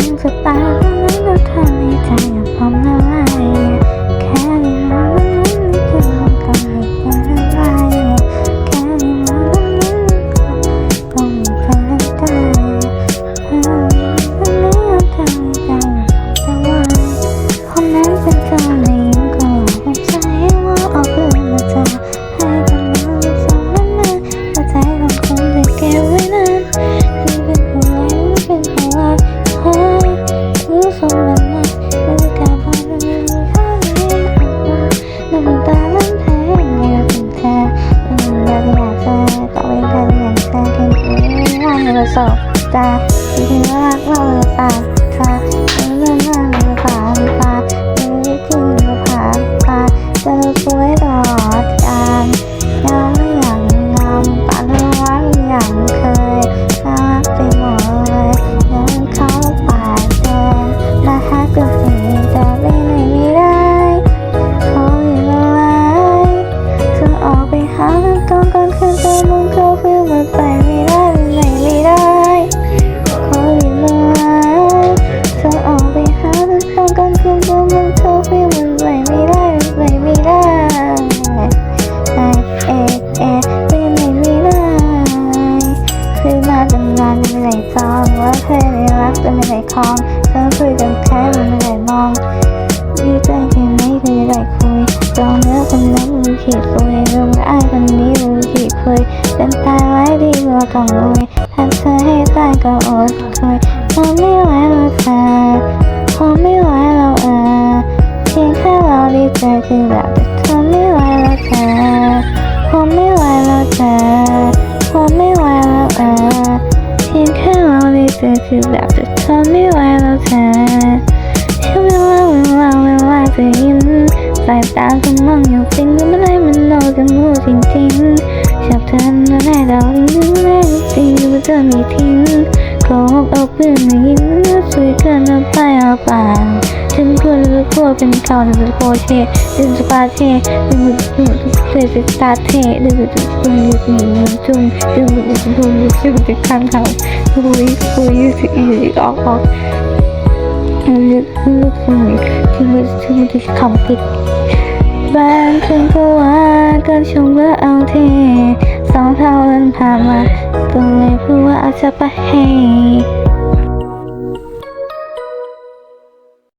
งสบตาตอนนั้นเราทำให้ใจกับผมละลาย ศกตาดิฉันก็รักเราตา คือมาตั้งนานไม่ได้จองว่าเธอไม่รักแต่ไม่ได้คลองเธอคุยกันแค่ไม่ได้มองดีใจแค่ไหนเธอได้คุยจองเนื้อคนนั้นมือขีดคุยลงไอ้คนนี้มือขีดคุยเป็นตายไว้ดีกว่าต้องลุยถ้าเธอให้ตายก็อดคุยทนไม่ไหวแล้วเธอทนไม่ไหวแล้วเออเพียงแค่เราดีใจคือแบบ อคือแบบจะทนไม่ไหวแล้วเธอฉันเวลาเวลาเวลาจะยินสายตาก็มองอยู่จริงก็ไม่ได้มันโนกันรู้จริงชอบเธอนแน่เราจริงแน่จริงว่าเธอไม่ทิ้งโกหกเอาเพื่อนมายิ้มน่าสวยกันเอาไปเอาไป Dominicano de Boche, de Zubate, de Zubate, de Zubate, de Zubate, de Kankang, Louis, Louis, Easy, Off, Off, and Luxembourg, Timothy, Timothy, Complete. บ้านฉันก็ว่าก็ชมว่าเอาเทสองเท่านั้นผ่านมาตรงไหนเพื่อว่าอาจจะไปให้